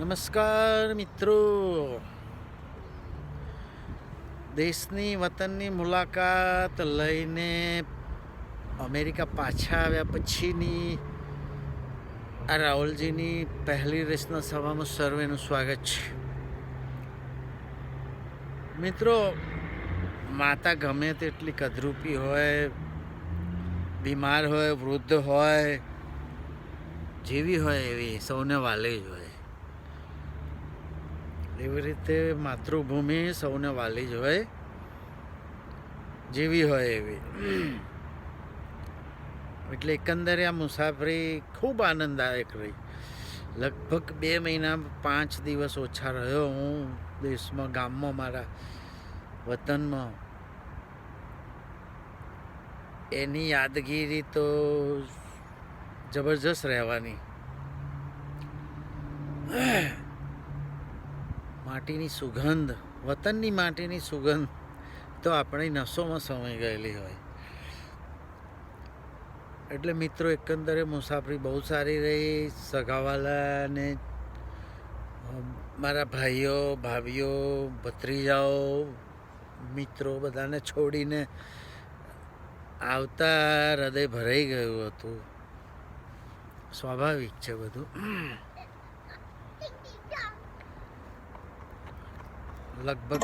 નમસ્કાર મિત્રો. દેશની વતનની મુલાકાત લઈને અમેરિકા પાછા આવ્યા પછીની આ રાહુલજીની પહેલી રેસના સભામાં સર્વેનું સ્વાગત છે. મિત્રો, માતા ગમે તેટલી કદરૂપી હોય, બીમાર હોય, વૃદ્ધ હોય, જેવી હોય એવી સૌને વાલે જ હોય. એવી રીતે માતૃભૂમિ સૌને વાલી જ હોય, જેવી હોય એવી. એટલે એકંદરે આ મુસાફરી ખૂબ આનંદદાયક રહી. લગભગ બે મહિના, પાંચ દિવસ ઓછા રહ્યો હું દેશમાં, ગામમાં, મારા વતનમાં. એની યાદગીરી તો જબરજસ્ત રહેવાની. માટીની સુગંધ, વતનની માટીની સુગંધ તો આપણી નસોમાં સમાઈ ગયેલી હોય. એટલે મિત્રો, એકંદરે મુસાફરી બહુ સારી રહી. સગાવાલાને મારા ભાઈઓ, ભાભીઓ, ભત્રીજાઓ, મિત્રો બધાને છોડીને આવતા હૃદય ભરાઈ ગયું હતું. સ્વાભાવિક છે બધું. લગભગ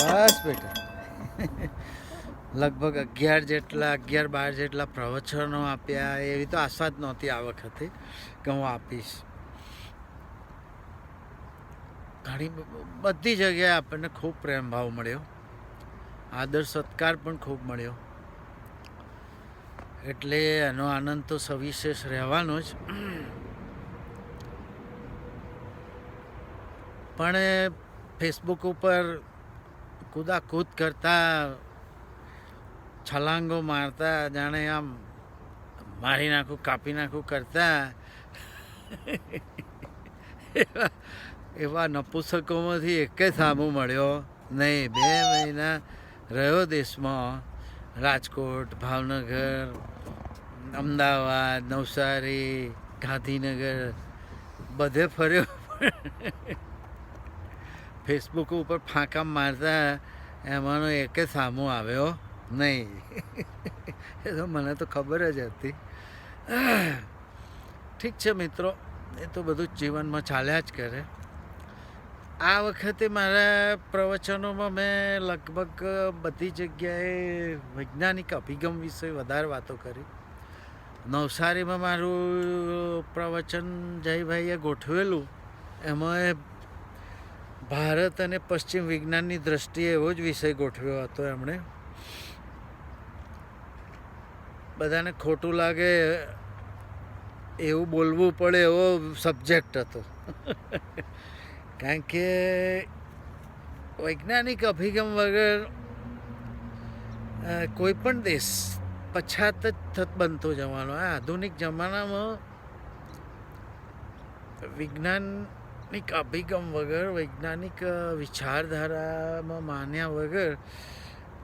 બસ બેટા. લગભગ અગિયાર જેટલા, અગિયાર બાર જેટલા પ્રવચનો આપ્યા, એવી તો આશા જ નહોતી આ વખતે કે હું આપીશ. ઘણી બધી જગ્યાએ આપણને ખૂબ પ્રેમ ભાવ મળ્યો. આદર, સત્કાર પણ ખૂબ મળ્યો. એટલે એનો આનંદ તો સવિશેષ રહેવાનો જ. પણ ફેસબુક ઉપર કૂદાકૂદ કરતા છલાંગો મારતા, જાણે આમ મારી નાખું, કાપી નાખું કરતા, એવા નપુસ્તકોમાંથી એકે સામું મળ્યો. નહીં, બે મહિના રહ્યો દેશમાં. રાજકોટ, ભાવનગર, અમદાવાદ, નવસારી, ગાંધીનગર, બધે ફર્યો. ફેસબુક ઉપર ફાંકા મારતા એમાંનો એકે સામો આવ્યો. નહીં. એ તો મને તો ખબર જ હતી. ઠીક છે મિત્રો, એ તો બધું જીવનમાં ચાલ્યા જ કરે. આ વખતે મારા પ્રવચનોમાં મેં લગભગ બધી જગ્યાએ વૈજ્ઞાનિક અભિગમ વિશે વધારે વાતો કરી. નવસારીમાં મારું પ્રવચન જયભાઈએ ગોઠવેલું. એમાં ભારત અને પશ્ચિમ વિજ્ઞાનની દ્રષ્ટિએ એવો જ વિષય ગોઠવ્યો હતો એમણે. બધાને ખોટું લાગે એવું બોલવું પડે એવો સબ્જેક્ટ હતો. કારણ કે વૈજ્ઞાનિક અભિગમ વગર કોઈ પણ દેશ પછાત જ થત બનતો જવાનો. આ આધુનિક જમાનામાં વૈજ્ઞાનિક અભિગમ વગર, વૈજ્ઞાનિક વિચારધારામાં માન્યા વગર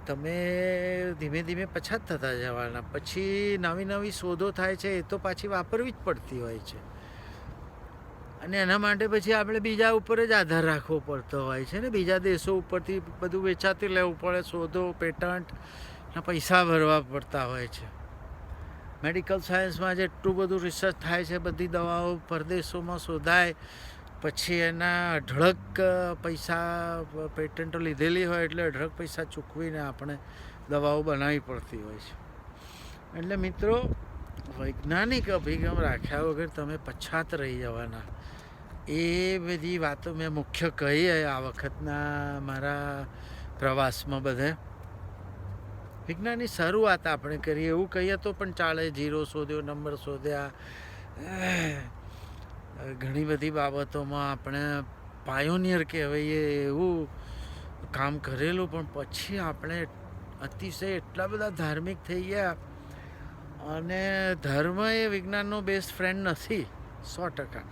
તમે ધીમે ધીમે પછાત થતા જવાના. પછી નવી નવી શોધો થાય છે, એ તો પાછી વાપરવી જ પડતી હોય છે. અને એના માટે પછી આપણે બીજા ઉપર જ આધાર રાખવો પડતો હોય છે ને. બીજા દેશો ઉપરથી બધું વેચાતી લેવું પડે, શોધો પેટન્ટના પૈસા ભરવા પડતા હોય છે. મેડિકલ સાયન્સમાં જેટલું બધું રિસર્ચ થાય છે, બધી દવાઓ પરદેશોમાં શોધાય. પછી એના અઢળક પૈસા પેટન્ટો લીધેલી હોય એટલે અઢળક પૈસા ચૂકવીને આપણે દવાઓ બનાવવી પડતી હોય છે. એટલે મિત્રો, વૈજ્ઞાનિક અભિગમ રાખ્યા વગર તમે પછાત રહી જવાના. એ બધી વાતો મેં મુખ્ય કહી આ વખતના મારા પ્રવાસમાં બધે. વિજ્ઞાનની શરૂઆત આપણે કરીએ, એવું કહીએ તો પણ ચાલે, જીરો શોધ્યો, નંબર શોધ્યા ઘણી બધી બાબતોમાં આપણે પાયોનિયર કહેવાય એવું કામ કરેલું, પણ પછી આપણે અતિશય એટલા બધા ધાર્મિક થઈ ગયા અને ધર્મ એ વિજ્ઞાનનો બેસ્ટ ફ્રેન્ડ નથી સો ટકા.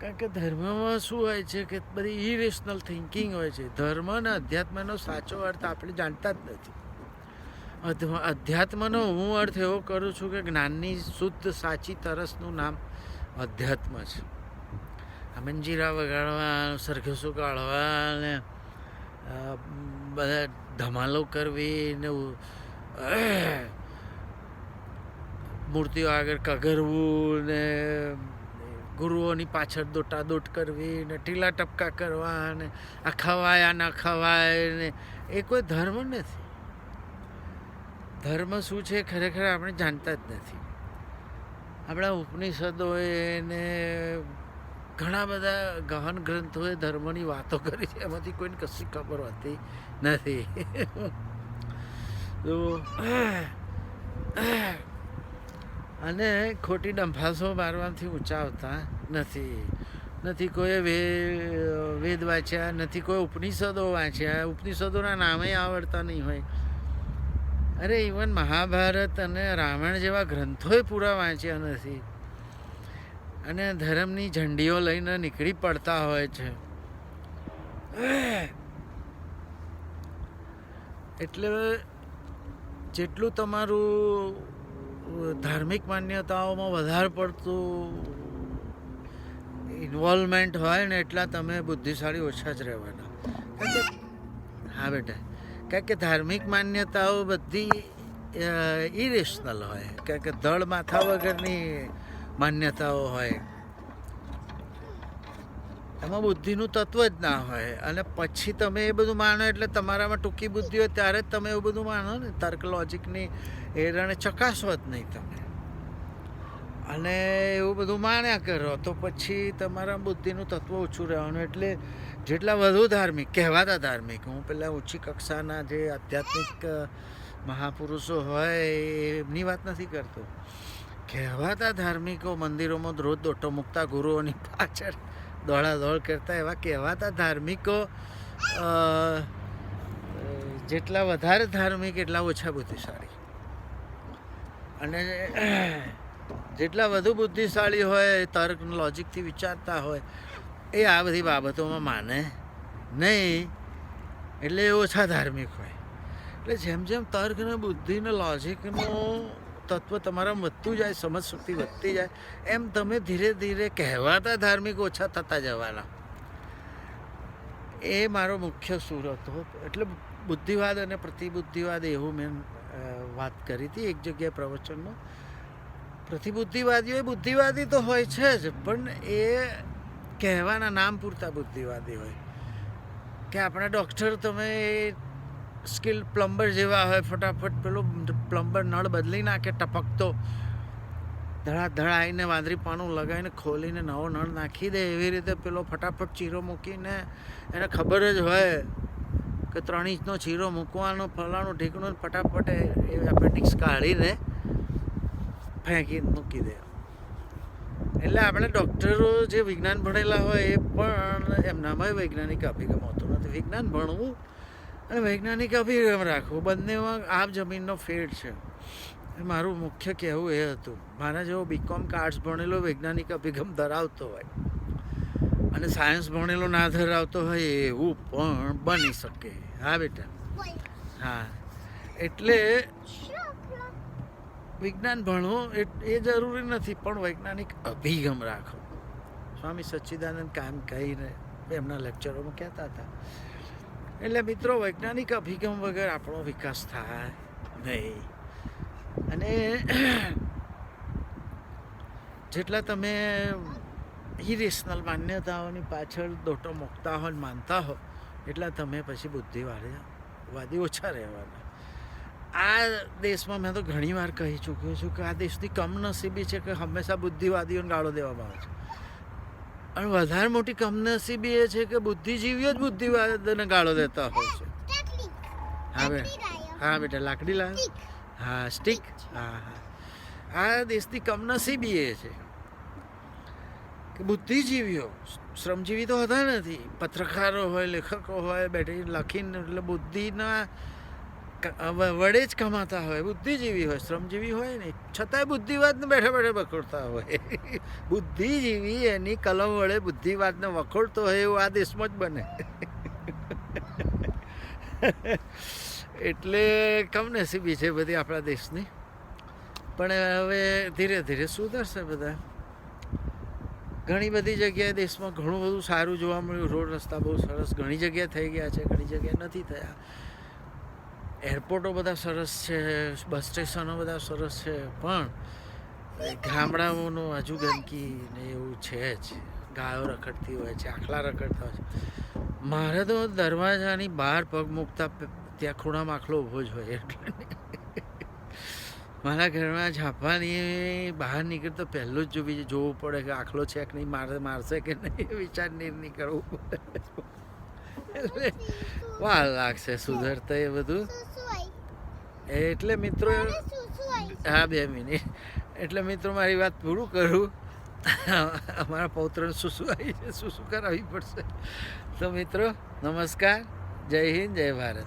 કારણ કે ધર્મમાં શું હોય છે કે બધી ઇરેશનલ થિંકિંગ હોય છે. ધર્મ અને અધ્યાત્મનો સાચો અર્થ આપણે જાણતા જ નથી. અધ્યાત્મનો હું અર્થ એવો કરું છું કે જ્ઞાનની શુદ્ધ, સાચી, તરસનું નામ અધ્યાત્મ છે. મંજીરા વગાડવા, સરઘસો કાઢવા ને બધા ધમાલો કરવી ને મૂર્તિઓ આગળ કગરવું ને ગુરુઓની પાછળ દોટાદોટ કરવી ને ટીલા ટપકા કરવા ને, આ ખવાય, આ ના ખવાય ને, એ કોઈ ધર્મ નથી. ધર્મ શું છે ખરેખર આપણે જાણતા જ નથી. આપણા ઉપનિષદોએ ને ઘણા બધા ગહન ગ્રંથોએ ધર્મની વાતો કરી છે, એમાંથી કોઈને કશી ખબર હોતી નથી. તો અને ખોટી ડંફાસો મારવાથી ઊંચાવતા નથી. નથી કોઈ વેદ વાંચ્યા, નથી કોઈ ઉપનિષદો વાંચ્યા. ઉપનિષદોના નામે આવડતા નહીં હોય. અરે ઇવન મહાભારત અને રામાયણ જેવા ગ્રંથોએ પૂરા વાંચ્યા નથી. અને ધર્મની ઝંડીઓ લઈને નીકળી પડતા હોય છે. એટલે જેટલું તમારું ધાર્મિક માન્યતાઓમાં વધારે પડતું ઇન્વોલ્વમેન્ટ હોય ને, એટલા તમે બુદ્ધિશાળી ઓછા જ રહેવાના. હા, બેટા. કારણ કે ધાર્મિક માન્યતાઓ બધી ઇરેશનલ હોય. કારણ કે દળ માથા વગરની માન્યતાઓ હોય. એમાં બુદ્ધિનું તત્વ જ ના હોય. અને પછી તમે એ બધું માનો એટલે તમારામાં ટૂંકી બુદ્ધિ હોય ત્યારે જ તમે એવું બધું માનો ને. તર્ક લોજિકની એરણે ચકાસો જ નહીં તમે. અને એવું બધું માણ્યા કરો, તો પછી તમારા બુદ્ધિનું તત્વ ઓછું રહેવાનું. એટલે જેટલા વધુ ધાર્મિક, કહેવાતા ધાર્મિક, હું પેલા ઊંચી કક્ષાના જે આધ્યાત્મિક મહાપુરુષો હોય એમની વાત નથી કરતો. કહેવાતા ધાર્મિકો મંદિરોમાં રોજ દોટો મૂકતા ગુરુઓની પાછળ દોડા દોડ કરતા, એવા કહેવાતા ધાર્મિકો જેટલા વધારે ધાર્મિક, એટલા ઓછા બુદ્ધિશાળી. અને જેટલા વધુ બુદ્ધિશાળી હોય તર્ક લોજિકથી વિચારતા હોય, એ આ બધી બાબતોમાં માને નહીં. એટલે એ ઓછા ધાર્મિક હોય. એટલે જેમ જેમ તર્ક ને બુદ્ધિ ને લોજિકનું તત્વ તમારા વધતું જાય, સમજ શક્તિ વધતી જાય, એમ તમે ધીરે ધીરે કહેવાતા ધાર્મિક ઓછા થતા જવાના. એ મારો મુખ્ય સૂર હતો એટલે બુદ્ધિવાદ અને પ્રતિબુદ્ધિવાદ એવું મેં વાત કરી હતી એક જગ્યાએ પ્રવચનમાં. પ્રતિબુદ્ધિવાદીઓ બુદ્ધિવાદી તો હોય છે જ, પણ એ કહેવાના નામ પૂરતા બુદ્ધિવાદી હોય. કે આપણા ડૉક્ટર તમે સ્કિલ પ્લમ્બર જેવા હોય, ફટાફટ પેલું પ્લમ્બર નળ બદલી નાખે, ટપકતો. ધડા ધડા આવીને વાંદરી પાનું લગાવીને ખોલીને નવો નળ નાખી દે, એવી રીતે પેલો ફટાફટ ચીરો મૂકીને એને ખબર જ હોય કે ત્રણ ઇંચનો ચીરો મૂકવાનો, ફલાણું ઢીકણું ફટાફટ એ એપેન્ડિક્સ કાઢીને ફેંકી મૂકી દે. એટલે આપણે ડૉક્ટરો જે વિજ્ઞાન ભણેલા હોય એ પણ એમનામાં વૈજ્ઞાનિક અભિગમ હોતો નથી. વિજ્ઞાન ભણવું અને વૈજ્ઞાનિક અભિગમ રાખવું બંનેમાં આમ જમીનનો ફેર છે. એ મારું મુખ્ય કહેવું એ હતું. મારા જેવો બીકોમ આર્ટ્સ ભણેલો વૈજ્ઞાનિક અભિગમ ધરાવતો હોય અને સાયન્સ ભણેલો ના ધરાવતો હોય એવું પણ બની શકે. હા બેટા? હા. એટલે વિજ્ઞાન ભણો એ જરૂરી નથી, પણ વૈજ્ઞાનિક અભિગમ રાખો. સ્વામી સચ્ચિદાનંદ કામ કહીને એમના લેક્ચરોમાં કહેતા હતા. એટલે મિત્રો, વૈજ્ઞાનિક અભિગમ વગર આપણો વિકાસ થાય નહીં. અને જેટલા તમે ઇરેશનલ માન્યતાઓની પાછળ દોટો મૂકતા હો માનતા હો, એટલા તમે પછી બુદ્ધિવાળી, વાદી ઓછા રહેવાના. આ દેશમાં મેં તો ઘણી વાર કહી ચૂક્યો છું કે આ દેશની કમનસીબી છે કે હંમેશા બુદ્ધિવાદીઓને ગાળો દેવામાં આવે છે. અને વધારે મોટી કમનસીબી એ છે કે બુદ્ધિજીવીઓ જ બુદ્ધિવાદને ગાળો દેતા હોય છે. હા બે હા બેટા, લાકડી લાવ હા સ્ટીક હા હા. આ દેશની કમનસીબી એ છે કે બુદ્ધિજીવીઓ, શ્રમજીવી તો હતા નથી. પત્રકારો હોય, લેખકો હોય, બેઠી લખીને, એટલે બુદ્ધિના વડે જ કમાતા હોય, બુદ્ધિજીવી હોય, શ્રમજીવી હોય ને છતાંય બુદ્ધિવાદને બેઠા બેઠા વખોડતા હોય. બુદ્ધિજીવી એની કલમ વડે બુદ્ધિવાદને વખોડતો હોય એવું આ દેશમાં જ બને. એટલે કમનસીબી છે બધી આપણા દેશની. પણ હવે ધીરે ધીરે સુધરશે બધા. ઘણી બધી જગ્યાએ દેશમાં ઘણું બધું સારું જોવા મળ્યું. રોડ રસ્તા બહુ સરસ ઘણી જગ્યાએ થઈ ગયા છે, ઘણી જગ્યાએ નથી થયા. એરપોર્ટો બધા સરસ છે, બસ સ્ટેશનો બધા સરસ છે, પણ ગામડાઓનું હજુ ગંદકી ને એવું છે જ. ગાયો રખડતી હોય છે, આખલા રખડતા હોય છે. મારે તો દરવાજાની બહાર પગ મૂકતા ત્યાં ખૂણામાં આખલો ઊભો જ હોય એટલે. મારા ઘરમાં ઝાંપાની બહાર નીકળતો પહેલું જ જોવી જોવું પડે કે આખલો છે કે નહીં, મારે, મારશે કે નહીં વિચાર નહીં કરવું પડે. એટલે વાર લાગશે સુધરતા એ બધું. એટલે મિત્રો હા બે મિનિટ. એટલે મિત્રો મારી વાત પૂરું કરું. અમારા પૌત્રને શું શું આવી છે શું શું કરાવવી પડશે. તો મિત્રો નમસ્કાર. જય હિન્દ જય ભારત.